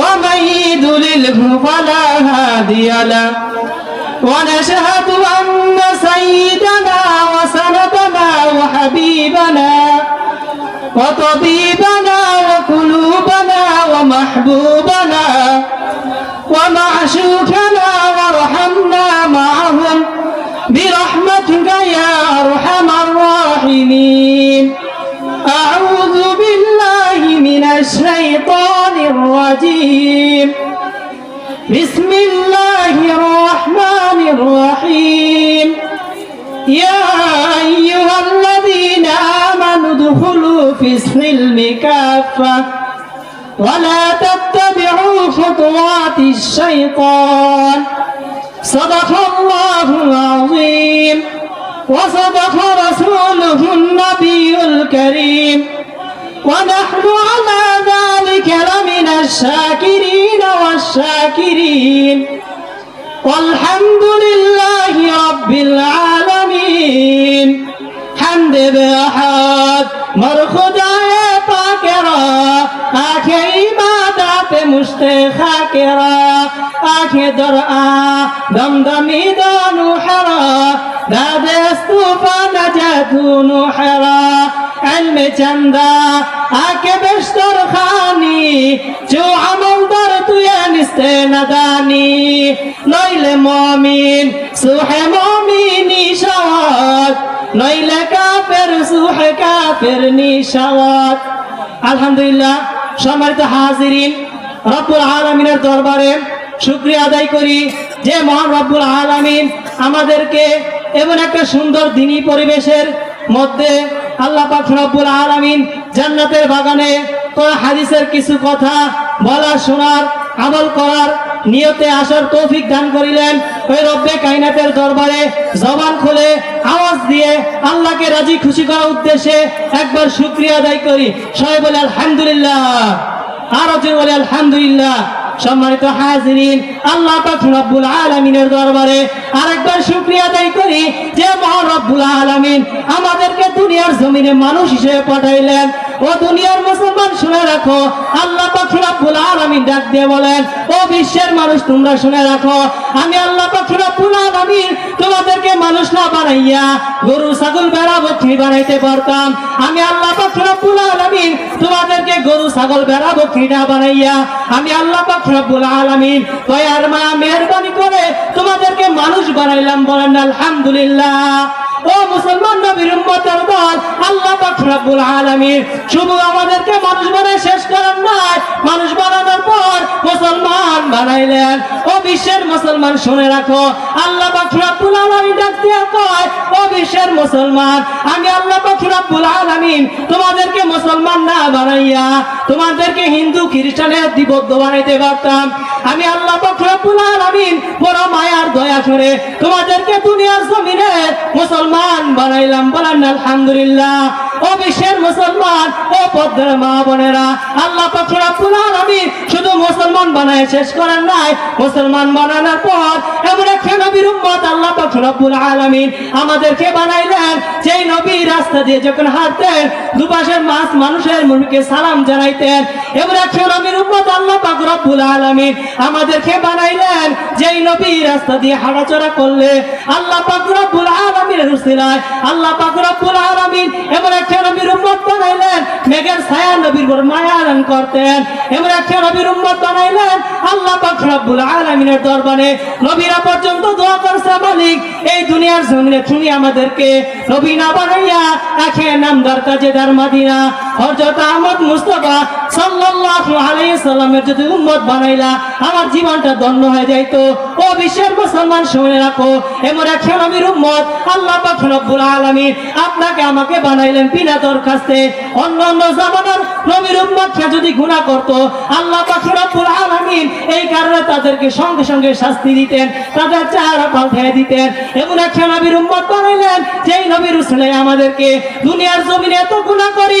ومن يضلله فلا هادي له ونشهد أن سيدنا وسندنا وحبيبنا وطبيبنا وقلوبنا ومحبوبنا ومعشوقنا وارحمنا معهم برحمتك يا أرحم الراحمين. الشيطان الرجيم. بسم الله الرحمن الرحيم. يا أيها الذين آمنوا ادخلوا في السلم كافة. ولا تتبعوا خطوات الشيطان. صدق الله العظيم. وصدق رسوله النبي الكريم. ونحن على ذلك لمن الشاكرين والشاكرين. والحمد لله رب العالمين. حمد بأحد مرخدايا پاکرا آخه عبادت مشتخاکرا آخه درعا دمدمی دانو حرا. داد استوفا نجاتونو حرا علم چندا آکه بشتر خانی جو عمل در توی نسته ندانی নইলে মমিন সুহে মমিনি সওয়াত নইলে কাফের সুহে কাফের নিশাওয়াত আলহামদুলিল্লাহ সম্মানিত হাজিরিন রব্বুল আলমিনের দরবারে শুক্রিয়া আদায় করি যে মহান রব্বুল আলমিন আমাদেরকে এমন একটা সুন্দর দিনী পরিবেশের মধ্যে আল্লাহ পাক রব্বুল আলামিন জান্নাতের বাগানে কোরআন হাদিসের কিছু কথা বলা শোনার, আমল করার, নিয়তে আসার তৌফিক দান করিলেন। ওই রব্বে কাইনাতের দরবারে জবান খুলে আওয়াজ দিয়ে আল্লাহকে রাজি খুশি করার উদ্দেশ্যে একবার শুক্রিয়া আদায় করি। সবাই বলে আলহামদুলিল্লাহ। আরও বলে আলহামদুলিল্লাহ। সম্মানিত হাজরিন, আল্লাহ রব্বুল আলামিনের দরবারে আরেকবার শুকরিয়া আদায় করি যে মহান রব্বুল আলামিন আমাদেরকে দুনিয়ার জমিনে মানুষ হিসেবে পাঠাইলেন। ও দুনিয়ার মুসলমান শুনে রাখো। আল্লাহ পাক রব্বুল আলামিন ডাক দিয়ে বলেন, ও বিশ্বের মানুষ, তোমরা শুনে রাখো, আমি আল্লাহ পাক রব্বুল আলামিন তোমাদেরকে মানুষ না বানাইয়া গরু, ছাগল বেড়া বকরি বানাইতে পারতাম। আমি আল্লাহ পাক রব্বুল আলামিন তোমাদেরকে গরু, ছাগল বেড়া বকরি না বানাইয়া, আমি আল্লাহ পাক রব্বুল আলামিন দয়ার মায়া, মেহেরবানি করে বানাইলাম, বলেন আলহামদুলিল্লাহ। ও মুসলমান নবীর উম্মতের দল, আল্লাহ পাক রব্বুল আলামিন, শুধু আমাদেরকে মানুষ বানায় শেষ করেন নাই, মানুষ বানানোর পর মুসলমান বানাইলেন। ও বিশ্বের মুসলমান শুনে রাখো, আল্লাহ পাক রব্বুল আলামিন ডাক দিয়ে কয়, ও বিশ্বের মুসলমান আমি আল্লাহ তোমাদেরকে মুসলমান না বানাইয়া তোমাদেরকে হিন্দু, খ্রিস্টানের দিবদ্ধ বানাইতে পারতাম। আমি আল্লাহ বড় মায়ার দয়া করে তোমাদেরকে দুনিয়ার জমিনে মুসলমান বানাইলাম। আলহামদুলিল্লাহ। ও বিশ্বের মুসলমান, ও পদ্মের মা বোনেরা, আল্লাহ শুধু মুসলমান বানায় শেষ করেন নাই। মুসলমান বানানোর পর এমন একটা নবীর উম্মত আল্লাহ রব্বুল আলামিন আমাদেরকে বানাইলেন। যেই নবী রাস্তা দিয়ে যখন হাঁটতেন, দুপাশের মাছ মানুষের মুখে সালাম জানাইতেন উম্মত আল্লাহ পাক রব্বুল আলামিন আমাদেরকে বানাইলেন, যেই নবী রাস্তা দিয়ে করলে আল্লাহ পাক রব্বুল উসিলায় আল্লাহ পাক রব্বুল আলামিন উম্মত বানাইলেন, মেঘের ছায়া নবীর উপর করতেন উম্মত বানাইলেন, আল্লাহ পাক রব্বুল দরবারে নবীরা পর্যন্ত দোয়া করছে মালিক, এই দুনিয়ার জমিনে তুমি আমাদেরকে নবী না বানাইয়া রাখে নাম দরকার যে দার মাদিনা। হযরত আহমদ মুস্তাফা সাল্লাল্লাহু আলাইহি সাল্লামের যদি উম্মত বানাইলা, আমার জীবনটা ধন্য হয়ে যাইতো। ও বিশ্বের মুসলমান শুনে রাখো, এমন এক নবীর উম্মত আল্লাহ পাক রব্বুল আলামিন আপনাকে আমাকে বানাইলেন বিনা দরখাস্তে। অন্য অন্য জামানার নবীর উম্মতকে যদি গুনাহ করত, আল্লাহ পাক রব্বুল আলামিন এই কারণে তাদেরকে সঙ্গে সঙ্গে শাস্তি দিতেন, তাদের চেহারা পাল্টে দিতেন। এমন একটা নবীর উম্মত বানাইলেন, যেই নবীর উসলে আমাদেরকে দুনিয়ার জমিনে এত গুনাহ করি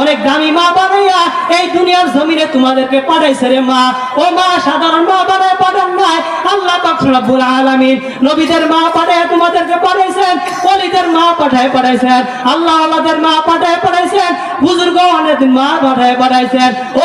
অনেক দামি মা বানাইয়া এই দুনিয়ার জমিনে তোমাদেরকে পাঠাইছে রে মা। ও মা, সাধারণ মা বানায় পাঠান নাই। আল্লাহ পাক রব্বুল নবীদের মা পাঠায় তোমাদেরকে পাঠাইছেন, ওলিদের মা পাঠায় পাঠাইছেন, আল্লাহ আল্লাহদের মা পাঠায় পাঠাইছেন বুজুর্গ অনেক মা পাঠায় পাঠাইছেন। ও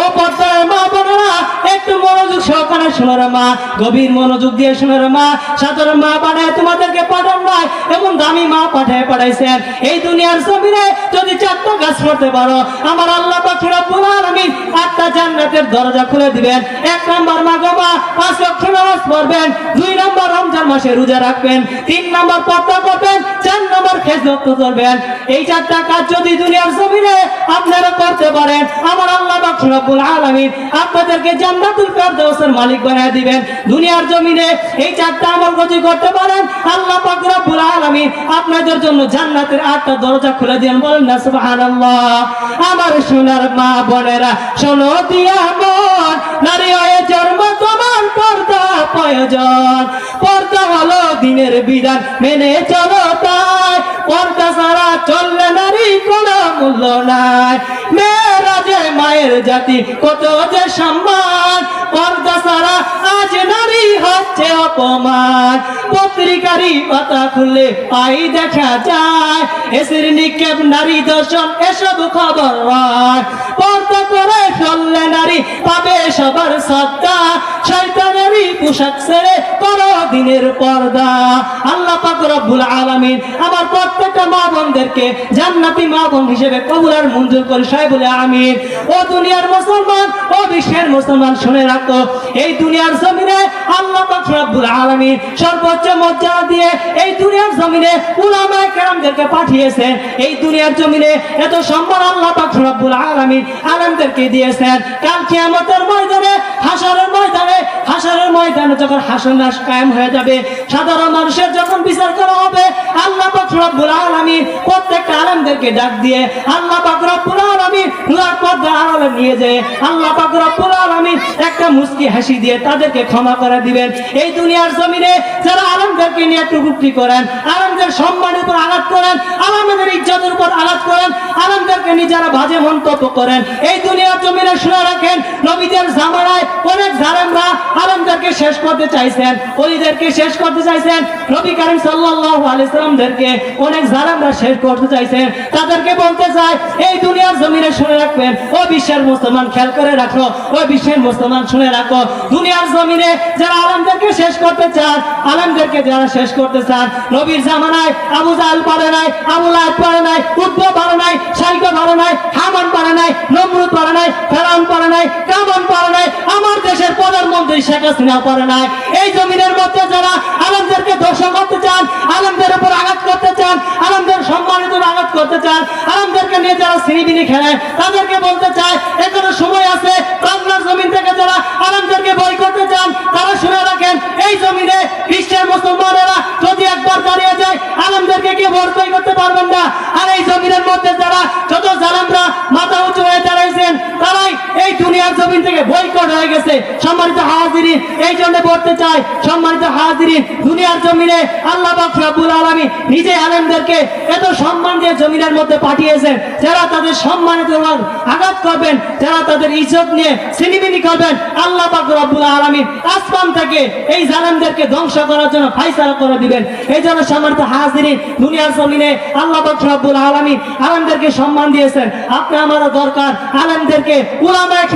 ও মা একটু মনোযোগ সহকারে মা, গভীর মনোযোগ দিয়ে মা। সাধারণ মা তোমাদেরকে পাঠান এবং দামি মা পাঠায় পাঠাইছেন। এই দুনিয়ার জমিনে যদি চারটা করতে পারো, আমার আল্লাহ আলামিন আটটা জান্নাতের দরজা খুলে দিবেন। এক মা গো মা, পাঁচ লক্ষ নামাজ পড়বেন। দুই নাম্বার রমজান মাসে রোজা রাখবেন। তিন নাম্বার পর্দা করবেন। চার নাম্বার খেজরত করবেন এই চারটা কাজ যদি দুনিয়ার জমিনে আপনারা করতে পারেন, আমার আল্লাহ রব্বুল আলামিন আপনাদেরকে জান্নাতুল ফেরদাউসের মালিক বানিয়ে দিবেন। দুনিয়ার জমিনে এই চারটা আমল যদি করতে পারেন। আল্লাহ পাক রব্বুল আলামিন আপনাদের জন্য জান্নাতের আটটা দরজা খুলে দেন বলেন না, সুবহানাল্লাহ। আমার সোনার মা বোনেরা, শোনো দিয়া মন নারী হয়ে জন্ম তোমার পর্দা প্রয়োজন। পর্দা হলো দিনের বিধান, মেনে চলো তাই। পর্দা ছাড়া চললে নারী কোনো মূল্য নাই। মেয়েরা যে মায়ের জাতি, কত যে সম্মান, পর্দা সারা আজ নারী হচ্ছে অপমান। পত্রিকারি পাতা খুলে পাই দেখা যায়, এসির নিক্ষেপ নারী দর্শন, এসব খবর পর্দা করে ফেললে নারী পাবে সবার সত্তা শয়তানেরই পোশাক ছেড়ে করো দিনের পর্দা। আল্লাহ পাক আলামিন আমার প্রত্যেকটা মা বোনদেরকে জান্নাতি মা বোন হিসেবে কবুল আর মঞ্জুর করে সাহেবুল বলে আমিন। ও দুনিয়ার মুসলমান, ও বিশ্বের মুসলমান শুনে রাখো, এই দুনিয়ার জমিনে রব্বুল আলামিন সর্বোচ্চ মর্যাদা দিয়ে এই দুনিয়ার জমিনে উলামায়ে কেরামদেরকে পাঠিয়েছেন। এই দুনিয়ার জমিনে এত সম্মান আল্লাহ পাক রব্বুল আলামিন আলমদেরকে দিয়েছেন। কাল কিয়ামতের ময়দানে হাসারের ময়দানে হাসারের ময়দানে যখন হাসন নাশ কায়েম হয়ে যাবে, সাধারণ মানুষের যখন বিচার করা হবে, আল্লাহ পাক ডাক দিয়ে নিয়ে যায় আল্লাহ একটা হাসি দিয়ে তাদেরকে ক্ষমা করে দিবেন। এই দুনিয়ার নিয়ে করেন উপর করেন বাজে মন্তব্য করেন, এই দুনিয়ার জমিনে শুনে রাখেন, নবীদের জামানায় অনেক জালেমরা আলেমদেরকে শেষ করতে চাইছেন ওলিদেরকে শেষ করতে চাইছেন, নবী করিম সাল্লাল্লাহু আলাইহি অনেক জালেমরা শেষ করতে চাইছেন তাদেরকে বলতে চাই, এই দুনিয়ার জমিনে শুনে রাখবেন। ও বিশ্বের মুসলমান, খেয়াল করে রাখো। ও বিশ্বের মুসলমান, শুনে রাখো। দুনিয়ার জমিনে যারা আলেমদেরকে শেষ করতে চান আলেমদেরকে যারা শেষ করতে চান নবীর জামানায় আবু জাহাল পারে নাই, আবু লাহাব পারে নাই উদ্ভ পারে নাই, সাইকা পারে নাই, হামান পারে নাই, নমরুদ পারে নাই, ফেরাউন পারে নাই, কামান পারে নাই, আমার দেশের প্রধানমন্ত্রী শেখ হাসিনা পারে নাই। এই জমিনের মধ্যে যারা আলেমদেরকে ধ্বংস করতে চান আলেমদের উপর আঘাত করতে চান আলেমদের সম্মানিত আঘাত করতে চান আলেমদেরকে নিয়ে খেলায় তাদেরকে বলতে চায় এখনও সময় আছে বাংলার জমিন থেকে যারা আলেমদেরকে বই করতে চান তারা শুনে রাখেন এই জমিনে বিশ্বের মুসলমানেরা যদি একবার দাঁড়িয়ে যায় আলেমদেরকে কেউ ভোট বই করতে পারবেন না আর এই জমিনের মধ্যে যারা যত জালামরা মাথা উঁচু হয়ে দাঁড়াইছেন তারাই এই দুনিয়ার জমিন থেকে বয়কট হয়ে গেছে। সম্মানিত হাজিরিন, এই জন্য বলতে চাই, সম্মানিত হাজিরিন, দুনিয়ার জমিনে আল্লাহ পাক রব্বুল আলামিন নিজে আলেমদেরকে এত সম্মান দিয়ে জমিনের মধ্যে পাঠিয়েছেন, যারা তাদের সম্মানিত আঘাত করবেন, যারা তাদের ইজ্জত নিয়ে সিনিমিনি করবেন, আল্লাহ পাক রব্বুল আলামিন আসমান থেকে এই জালেমদেরকে ধ্বংস করার জন্য ফাইসালা করে দিবেন। এই জন্য সম্মানিত হাজিরিন, দুনিয়ার জমিনে আল্লাহ পাক রব্বুল আলামিন আলেমদেরকে সম্মান দিয়েছেন। আপনি আমারও দরকার আলেমদেরকে, উলামায়ে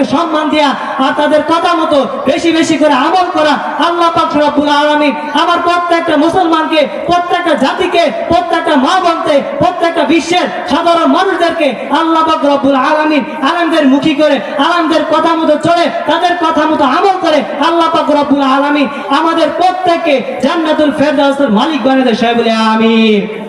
কেরামদেরকে সম্মান দেয়া আর তাদের কথা মতো বেশি বেশি করে আমল করা আল্লাহ পাক রব্বুল আলামিন আমার প্রত্যেকটা মুসলমানকে, প্রত্যেকটা জাতিকে, প্রত্যেকটা মা বলতে প্রত্যেকটা বিশ্বের সাধারণ মানুষদেরকে আল্লাহ পাক রব্বুল আলামিন আলেমদের মুখী করে, আলেমদের কথা মতো চলে, তাদের কথা মতো আমল করে আল্লাহ পাক রব্বুল আলামিন আমাদের প্রত্যেককে জান্নাতুল ফেরদাউসের মালিক বানিয়ে দেয়। সবাই বলে, আমিন।